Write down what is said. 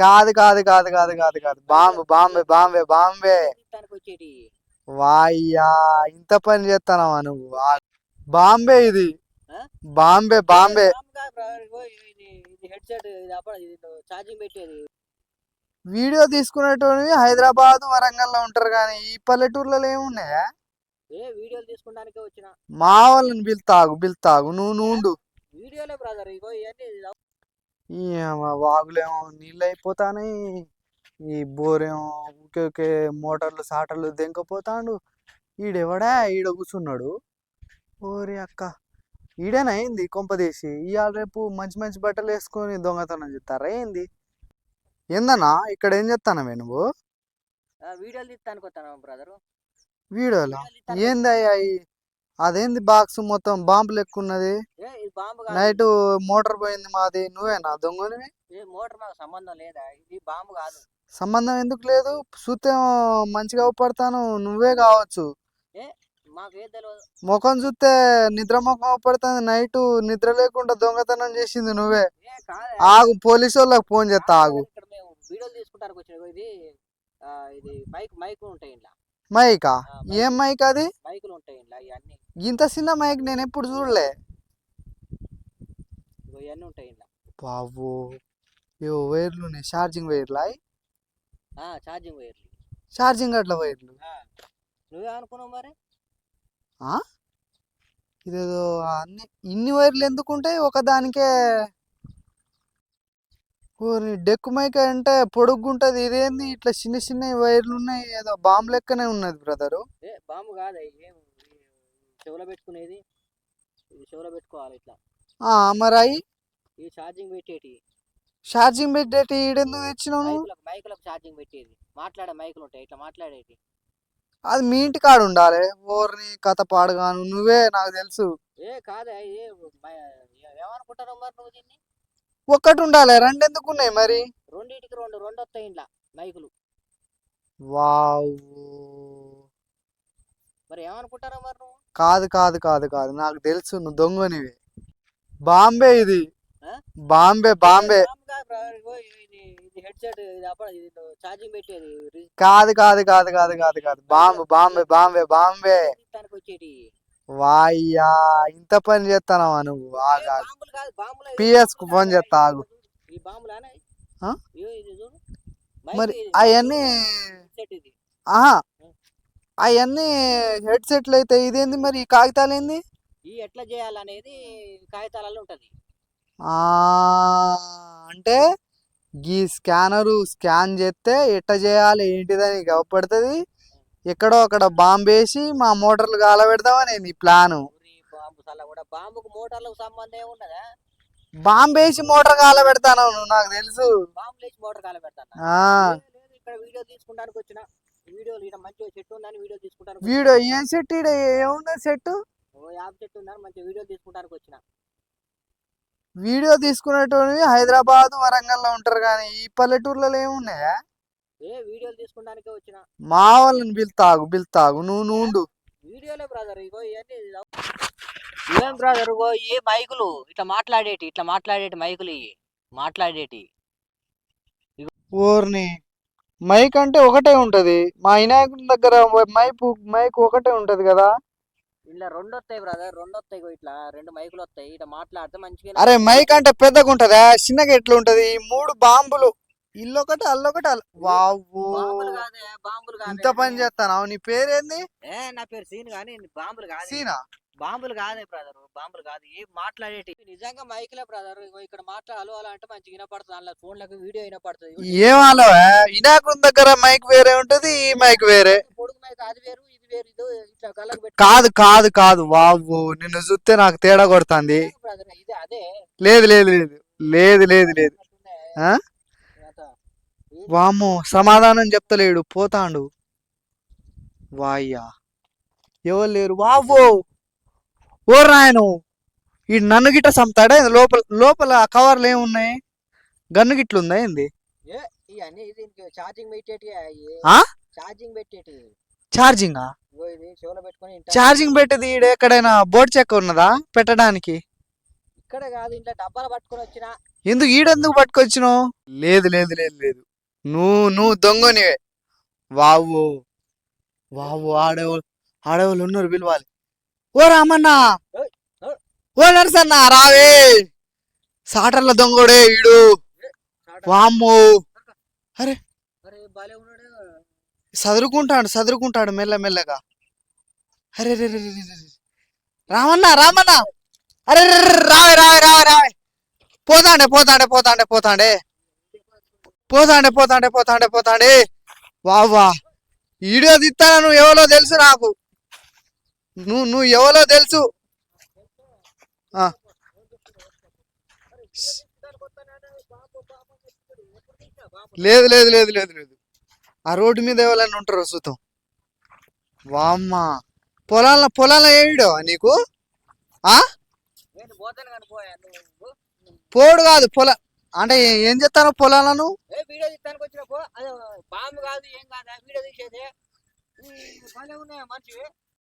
కాదు కాదు కాదు కాదు కాదు కాదు. బాంబే బాంబే బాంబే బాంబే. వాయ్యా ఇంత పని చేస్తానవా నువ్వు? బాంబే ఇది? బాంబే బాంబే. వీడియో తీసుకునేటోని హైదరాబాద్ వరంగల్లో ఉంటారు కానీ ఈ పల్లెటూర్లలో ఏమున్నాయా? వీడియోలు తీసుకుంటానికే వచ్చిన. మా వాళ్ళని పిలుతాగు నువ్వు నువ్వు. వీడియోలే బ్రదర్ ఇగో ఇవన్నీ ఈ వాగులేమో నీళ్ళు అయిపోతాయి ఈ బోరేమో ఊకే ఊకే మోటార్లు సాటర్లు దెంకపోతాడు ఈడెవడా? ఈడ కూర్చున్నాడు ఓరి అక్క ఈడేనా ఏంది కొంపదీసి ఇవాళ రేపు మంచి మంచి బట్టలు వేసుకొని దొంగతనం చేస్తారా ఏంది? ఏందన్నా ఇక్కడ ఏం చేస్తానవే నువ్వు వీడియోలు వస్తాను బ్రదర్? వీడియోలో? ఏందయ్యా అదేంది బాక్స్ మొత్తం బాంబు లెక్క ఉన్నది నైట్ మోటార్ పోయింది మాది. నువ్వేనా? దొంగనివి? ఏ మోటార్ మాకు సంబంధం లేదా? ఇది బాంబు కాదు. సంబంధం ఎందుకు లేదు? చూస్తే మంచిగా అవపడతాను నువ్వే కావచ్చు. ముఖం చూస్తే నిద్ర ముఖం అవపడుతుంది. నైట్ నిద్ర లేకుండా దొంగతనం చేసింది నువ్వే. ఆగు పోలీసు వాళ్ళకి ఫోన్ చేస్తా ఆగు వీడియోలు ఇది ఇది మైక్ మైక్ ఉంటాయి ఇంట్లో. మైకా? ఏం మైక్. అది? మైకులు ఉంటాయి ఇవన్నీ. ఇంత చిన్న మైక్ నేను ఎప్పుడు చూడలే. ఇవన్నీ ఉంటాయి ఇంట్లో. బాబు ఇవో వైర్లు ఉన్నాయి. ఛార్జింగ్ వైర్లా ఛార్జింగ్ వైర్లు. ఛార్జింగ్ అట్లా వైర్లు. నువ్వే అనుకున్నావు మరి? ఇదేదో అన్ని ఇన్ని వైర్లు ఎందుకు ఉంటాయి? ఒకదానికే ఓరి డెక్కు మైక్ అంటే పొడుగ్గుంటది ఇదేంది? ఇట్లా చిన్న చిన్న వైర్లు ఉన్నాయి. ఏదో బాంబు లెక్కనే ఉన్నది బ్రదరు. ఏ బాంబు కాదు? ఏం చెవులో పెట్టుకునేది? ఇది చెవులో పెట్టుకోవాలి ఇట్లా. మరి అయి ఇది ఛార్జింగ్ పెట్టేటి. ఛార్జింగ్ పెట్టేటి ఈడెందుకు తెచ్చినావు మైకులకు మైకులకు ఛార్జింగ్ పెట్టేది. మాట్లాడే మైకులు ఉంటాయి ఇట్లా మాట్లాడేటి. అది మీ ఇంటి కాడ ఉండాలి. ఓర్ని కథ పాడగాను నువ్వే నాకు తెలుసు. ఏ కాదే ఏ ఏమనుకుంటారు మరి నువ్వు దీన్ని? ఒక్కటి ఉండాలి రెండు ఎందుకు ఉన్నాయి మరి? రెండింటికి రెండు రెండు వస్తాయి ఇంట్లో మైకులు. వావ్. మరి ఏమనుకుంటారా మరి నువ్వు? కాదు కాదు కాదు కాదు. నాకు తెలుసు నువ్వు దొంగనివి. బాంబే ఇది? బాంబే బాంబే. కాదు కాదు కాదు కాదు కాదు కాదు. బాంబే బాంబే బాంబే బాంబే. వాయ్యా ఇంత పని చేస్తానవా నువ్వు? ఆగా PS కు ఫోన్ చేస్తా ఆగు. మరి అవన్నీ ఆహా అవన్నీ హెడ్ సెట్లు అయితే ఇదేంది మరి? ఈ కాగితాలు ఏంది? ఈ ఎట్లా చేయాలనేది కాగితాలలో ఉంటది. ఆ అంటే ఈ స్కానరు స్కాన్ చేస్తే ఎట్ట చేయాలి ఏంటిదని గవపడుతుంది ఎక్కడో అక్కడ బాంబు వేసి మా మోటార్లు కాలబెడదామని నీ ప్లాను. బాంబు బాంబుకు మోటార్లకు సంబంధం ఏమున్నదా బాంబు వేసి మోటార్ కాలబెడతాను నువ్వు నాకు తెలుసు. బాంబు లేచి మోటార్ కాల పెడతాను ఆ లేదు ఇక్కడ వీడియో తీసుకుంటానికి వచ్చిన. వీడియోలు ఇక్కడ మంచిగా చెట్టు ఉందని వీడియో తీసుకుంటానికి వీడియో ఏం సెట్ ఏమున్నది సెట్ ఓ యాప్ చెట్టు ఉందని మంచిగా వీడియో తీసుకుంటానికి వచ్చిన. వీడియో తీసుకునేటోని హైదరాబాద్ వరంగల్లో ఉంటారు కానీ ఈ పల్లెటూర్లలో ఏమున్నాయా? ఏ వీడియోలు తీసుకుంటానికే వచ్చిన. మా వాళ్ళని పిలుతాగు పిలుతాగు నువ్వు నువ్వు వీడియోలే బ్రదర్ ఇగో ఇవన్నీ ఏం బ్రదర్ ఇగో ఏ మైకులు? ఇట్లా మాట్లాడేటి ఇట్లా మాట్లాడేటి మైకులు ఇవి? మాట్లాడేటి? ఊరిని మైక్ అంటే ఒకటే ఉంటది. మా వినాయకుని దగ్గర మైక్ మైక్ ఒకటే ఉంటది కదా. ఇలా రెండు వస్తాయి బ్రదర్ రెండు వస్తాయి ఇట్లా రెండు మైకులు వస్తాయి ఇట్లా మాట్లాడితే మంచిగా అరే మైక్ అంటే పెద్దగా ఉంటదా? చిన్నగా ఎట్లా ఉంటది ఈ మూడు బాంబులు. ఇల్లొకటి అల్లొకటి అల్ల వావ్వో. బాంబులు కాదే ఇంత పని చేస్తాను నీ పేరేంది? ఏ నా పేరు సీన్ కానీ బాంబులు కాదు. సీనా? బాంబులు కాదే బ్రదర్ బాంబులు కాదు. ఏ మాట్లాడేటి? నిజంగా మైకులే బ్రదర్. ఇక్కడ మాట్లాడాలి అలా అంటే మంచిగా వినపడుతుంది. అందులో ఫోన్లకు వీడియో వినపడుతుంది. ఏం అలా వినాయకుని దగ్గర మైక్ వేరే ఉంటది ఈ మైక్ వేరే. పొడుగు మైక్ అది వేరు ఇది వేరు ఇది ఇట్లా కళ్ళకు కాదు కాదు కాదు. వావ్వు నిన్ను చూస్తే నాకు తేడా కొడుతుంది. బ్రదర్ ఇది అదే. లేదు లేదు లేదు. లేదు లేదు లేదు. ఆ? వామ్మో సమాధానం చెప్తలేడు పోతాండు. వాయ్యా. ఎవరు లేరు? వావ్వో! ఓ రాయను ఈ నన్ను గిట్ట చంపుతాడా? ఏంది? లోపల లోపల కవర్లు ఏమున్నాయి? గన్ను గిట్ల ఉందా ఏంది ఛార్జింగ్ పెట్టేటి ఆ? ఛార్జింగ్ పెట్టేటి? ఛార్జింగా? ఇగో ఇది చెవులో పెట్టుకొని ఇంట- ఛార్జింగ్ పెట్టేది ఈడ ఎక్కడైనా బోర్డు చెక్క ఉన్నదా? పెట్టడానికి? ఇక్కడ కాదు ఇంట్లో డబ్బాలు పట్టుకొని వచ్చిన. ఎందుకు ఈడెందుకు పట్టుకొచ్చినావు? లేదు లేదు లేదు లేదు. నువ్వు నువ్వు దొంగనివే. వావు వావు ఆడేవాళ్ళు ఆడేవాళ్ళు ఉన్నారు పిలవాలి ఓ రామన్నా. ఓ నరసన్న రావే. సాటర్ల దొంగోడే ఈడు వామ్మో. అరే. ఉన్నాడు. చదురుకుంటాడు చదురుకుంటాడు మెల్ల మెల్లగా. అరే రే. రామన్న రామన్న. అరే రావే రావే రావే రావే. పోతాండే పోతాండే పోతాండే పోతాండే. పోతాండే పోతాండే పోతాండే పోతాండే. వావా వీడియో తీస్తానా నువ్వు ఎవరో తెలుసు నాకు. నువ్వు నువ్వు ఎవరో తెలుసు. ఆ. లేదు లేదు లేదు లేదు లేదు. ఆ రోడ్డు మీద ఎవరైనా ఉంటారో చూద్దాం. వామ్మ. పొలాల పొలాల ఏడు నీకు? ఆ? పోడు కాదు పొల అంటే ఏ- చేస్తాను పొలాలను? బాంబు కాదు ఏం కాదు వీడియో తీసేది.